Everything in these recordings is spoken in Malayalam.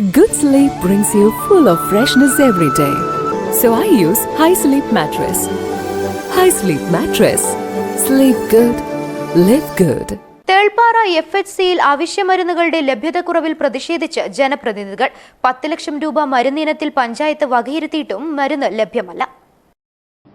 Good sleep brings you full of freshness every day. So I use High Sleep Mattress. High Sleep Mattress. Sleep good. Live good. Thelppara F H സിയിൽ അവശ്യമരുന്നുകളുടെ ലഭ്യതക്കുറവിൽ പ്രതിഷേധിച്ച് ജനപ്രതിനിധികൾ പത്ത് ലക്ഷം രൂപ മരുന്നിനത്തിൽ പഞ്ചായത്ത് വകയിരുത്തിയിട്ടും മരുന്ന് ലഭ്യമല്ല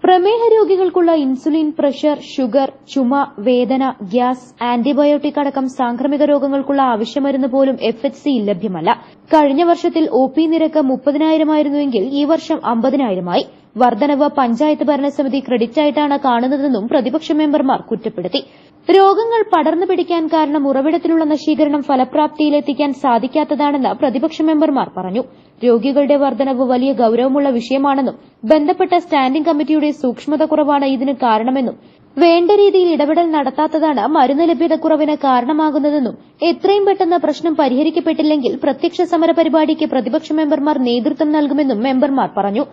പ്രമേഹ രോഗികൾക്കുള്ള ഇൻസുലിൻ പ്രഷർ ഷുഗർ ചുമ വേദന ഗ്യാസ് ആന്റിബയോട്ടിക് അടക്കം സാംക്രമിക രോഗങ്ങൾക്കുള്ള ആവശ്യമരുന്ന് പോലും എഫ് എച്ച് സിയിൽ ലഭ്യമല്ല. കഴിഞ്ഞ വർഷത്തിൽ ഒ പി നിരക്ക് മുപ്പതിനായിരമായിരുന്നുവെങ്കിൽ ഈ വർഷം അമ്പതിനായിരമായി. വർധനവ് പഞ്ചായത്ത് ഭരണസമിതി ക്രെഡിറ്റായിട്ടാണ് കാണുന്നതെന്നും പ്രതിപക്ഷ മെമ്പർമാർ കുറ്റപ്പെടുത്തി. രോഗങ്ങൾ പടർന്നു പിടിക്കാൻ കാരണം ഉറവിടത്തിലുള്ള നശീകരണം ഫലപ്രാപ്തിയിലെത്തിക്കാൻ സാധിക്കാത്തതാണെന്ന് പ്രതിപക്ഷ മെമ്പർമാർ പറഞ്ഞു. രോഗികളുടെ വർധനവ് വലിയ ഗൌരവമുള്ള വിഷയമാണെന്നും ബന്ധപ്പെട്ട സ്റ്റാൻഡിംഗ് കമ്മിറ്റിയുടെ സൂക്ഷ്മത കുറവാണ് ഇതിന് കാരണമെന്നും വേണ്ട രീതിയിൽ ഇടപെടൽ നടത്താത്തതാണ് മരുന്ന് ലഭ്യതക്കുറവിന് കാരണമാകുന്നതെന്നും എത്രയും പെട്ടെന്ന് പ്രശ്നം പരിഹരിക്കപ്പെട്ടില്ലെങ്കിൽ പ്രത്യക്ഷ സമര പരിപാടിക്ക് പ്രതിപക്ഷ മെമ്പർമാർ നേതൃത്വം നൽകുമെന്നും മെമ്പർമാർ പറഞ്ഞു.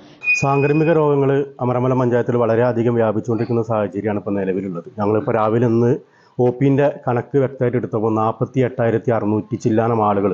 സാംക്രമിക രോഗങ്ങൾ അമരമല പഞ്ചായത്തിൽ വളരെയധികം വ്യാപിച്ചുകൊണ്ടിരിക്കുന്ന സാഹചര്യമാണ് ഇപ്പോൾ നിലവിലുള്ളത്. ഞങ്ങളിപ്പോൾ രാവിലെ ഇന്ന് ഒ പിന്റെ കണക്ക് വ്യക്തമായിട്ട് എടുത്തപ്പോൾ നാൽപ്പത്തി എട്ടായിരത്തി അറുന്നൂറ്റി ചില്ലാനം ആളുകൾ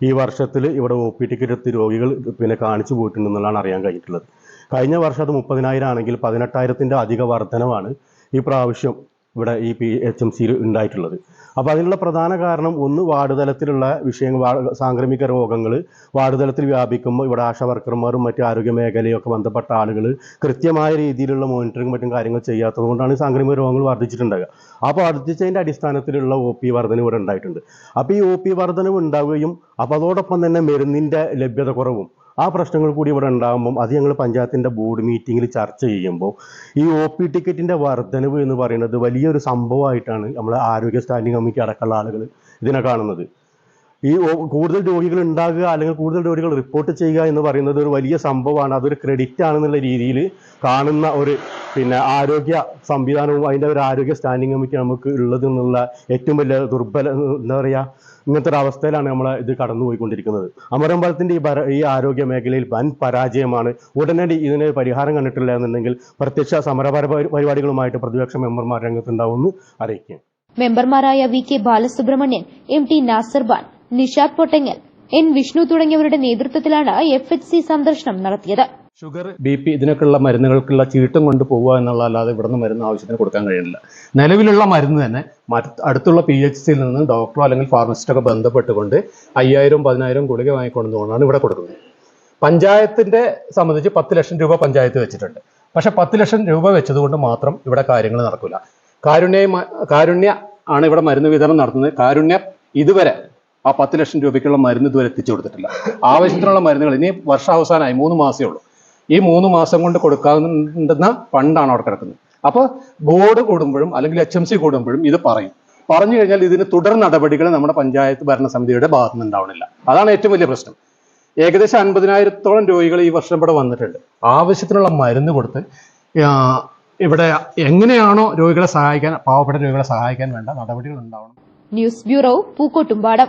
ഈ വർഷത്തിൽ ഇവിടെ ഒ പി ടിക്കറ്റ് എടുത്ത് രോഗികൾ പിന്നെ കാണിച്ചു പോയിട്ടുണ്ടെന്നുള്ളതാണ് അറിയാൻ കഴിഞ്ഞിട്ടുള്ളത്. കഴിഞ്ഞ വർഷം അത് മുപ്പതിനായിരം ആണെങ്കിൽ പതിനെട്ടായിരത്തിന്റെ അധിക വർധനവാണ്. ഈ പ്രാവശ്യം ഇവിടെ ഈ പി എച്ച് എം സിയിൽ ഉണ്ടായിട്ടുള്ളത്. അപ്പോൾ അതിനുള്ള പ്രധാന കാരണം ഒന്ന് വാർഡ് തലത്തിലുള്ള വിഷയങ്ങൾ സാംക്രമിക രോഗങ്ങൾ വാർഡ് തലത്തിൽ വ്യാപിക്കുമ്പോൾ ഇവിടെ ആശാ വർക്കർമാരും മറ്റ് ആരോഗ്യ മേഖലയൊക്കെ ബന്ധപ്പെട്ട ആളുകൾ കൃത്യമായ രീതിയിലുള്ള മോണിറ്ററിങ് മറ്റും കാര്യങ്ങൾ ചെയ്യാത്തത് കൊണ്ടാണ് സാംക്രമിക രോഗങ്ങൾ വർദ്ധിച്ചിട്ടുണ്ടാകുക അപ്പോൾ വർദ്ധിച്ചതിന്റെ അടിസ്ഥാനത്തിലുള്ള ഒ പി വർധന ഇവിടെ ഉണ്ടായിട്ടുണ്ട്. അപ്പോൾ ഈ ഒ പി വർധനവ് ഉണ്ടാവുകയും അപ്പോൾ അതോടൊപ്പം തന്നെ മരുന്നിന്റെ ലഭ്യത കുറവും. ആ പ്രശ്നങ്ങൾ കൂടി ഇവിടെ ഉണ്ടാകുമ്പോൾ അത് ഞങ്ങൾ പഞ്ചായത്തിന്റെ ബോർഡ് മീറ്റിങ്ങിൽ ചർച്ച ചെയ്യുമ്പോൾ ഈ ഒ പി ടിക്കറ്റിന്റെ വർധനവ് എന്ന് പറയുന്നത് വലിയൊരു സംഭവമായിട്ടാണ് നമ്മൾ ആരോഗ്യ സ്റ്റാൻഡിംഗ് കമ്മിറ്റി അടക്കമുള്ള ആളുകൾ ഇതിനെ കാണുന്നത്. ഈ കൂടുതൽ രോഗികൾ ഉണ്ടാകുക അല്ലെങ്കിൽ കൂടുതൽ രോഗികൾ റിപ്പോർട്ട് ചെയ്യുക എന്ന് പറയുന്നത് ഒരു വലിയ സംഭവമാണ്. അതൊരു ക്രെഡിറ്റ് ആണെന്നുള്ള രീതിയിൽ കാണുന്ന ഒരു പിന്നെ ആരോഗ്യ സംവിധാനവും അതിന്റെ ഒരു ആരോഗ്യ സ്റ്റാൻഡിംഗ് കമ്മിറ്റി നമുക്ക് ഉള്ളത് എന്നുള്ള ഏറ്റവും വലിയ ദുർബല എന്താ പറയുക ഇങ്ങനത്തെ ഒരു അവസ്ഥയിലാണ് നമ്മൾ ഇത് കടന്നുപോയിക്കൊണ്ടിരിക്കുന്നത് അമരമ്പലത്തിന്റെ ഈ ഈ ആരോഗ്യ മേഖലയിൽ വൻ പരാജയമാണ്. ഉടനടി ഇതിന് പരിഹാരം കണ്ടിട്ടില്ല എന്നുണ്ടെങ്കിൽ പ്രത്യക്ഷ സമരപര പരിപാടികളുമായിട്ട് പ്രതിപക്ഷ മെമ്പർമാർ രംഗത്തുണ്ടാവുമെന്ന് അറിയിക്കുക മെമ്പർമാരായ V K Balasubramanian M T Nasarban Nishad Pottangal N Vishnu തുടങ്ങിയവരുടെ നേതൃത്വത്തിലാണ് എഫ് എച്ച് സി സന്ദർശനം നടത്തിയത്. ഷുഗർ ബി പി ഇതിനൊക്കെയുള്ള മരുന്നുകൾക്കുള്ള ചീട്ടും കൊണ്ട് പോവുക എന്നുള്ളതല്ലാതെ ഇവിടുന്ന് മരുന്ന് ആവശ്യത്തിന് കൊടുക്കാൻ കഴിയുന്നില്ല. നിലവിലുള്ള മരുന്ന് തന്നെ അടുത്തുള്ള പി എച്ച് സിയിൽ നിന്ന് ഡോക്ടറോ അല്ലെങ്കിൽ ഫാർമസിസ്റ്റൊക്കെ ബന്ധപ്പെട്ടുകൊണ്ട് അയ്യായിരം പതിനായിരം ഗുളിക വാങ്ങിക്കൊണ്ടുകൊണ്ടാണ് ഇവിടെ കൊടുക്കുന്നത്. പഞ്ചായത്തിന്റെ സംബന്ധിച്ച് പത്ത് ലക്ഷം രൂപ പഞ്ചായത്ത് വെച്ചിട്ടുണ്ട്. പക്ഷെ പത്ത് ലക്ഷം രൂപ വെച്ചതുകൊണ്ട് മാത്രം ഇവിടെ കാര്യങ്ങൾ നടക്കില്ല കാരുണ്യ കാരുണ്യ ആണ് ഇവിടെ മരുന്ന് വിതരണം നടത്തുന്നത്. കാരുണ്യ ഇതുവരെ ആ പത്ത് ലക്ഷം രൂപയ്ക്കുള്ള മരുന്ന് ഇതുവരെ എത്തിച്ചു കൊടുത്തിട്ടില്ല. ആവശ്യത്തിനുള്ള മരുന്നുകൾ ഇനി വർഷാവസാനമായി മൂന്ന് മാസമേ ഉള്ളൂ. ഈ മൂന്ന് മാസം കൊണ്ട് കൊടുക്കാവുന്ന ഫണ്ടാണ് അവിടെ കിടക്കുന്നത്. അപ്പോൾ ബോർഡ് കൂടുമ്പോഴും അല്ലെങ്കിൽ എച്ച് എം സി കൂടുമ്പോഴും ഇത് പറയും. പറഞ്ഞു കഴിഞ്ഞാൽ ഇതിന് തുടർ നടപടികൾ നമ്മുടെ പഞ്ചായത്ത് ഭരണസമിതിയുടെ ഭാഗത്തു നിന്ന് ഉണ്ടാവണില്ല. അതാണ് ഏറ്റവും വലിയ പ്രശ്നം. ഏകദേശം അൻപതിനായിരത്തോളം രോഗികൾ ഈ വർഷം ഇവിടെ വന്നിട്ടുണ്ട്. ആവശ്യത്തിനുള്ള മരുന്ന് കൊടുത്ത് ഇവിടെ എങ്ങനെയാണോ രോഗികളെ സഹായിക്കാൻ പാവപ്പെട്ട രോഗികളെ സഹായിക്കാൻ വേണ്ട നടപടികൾ ഉണ്ടാവണം. News bureau Pookkottumpadam.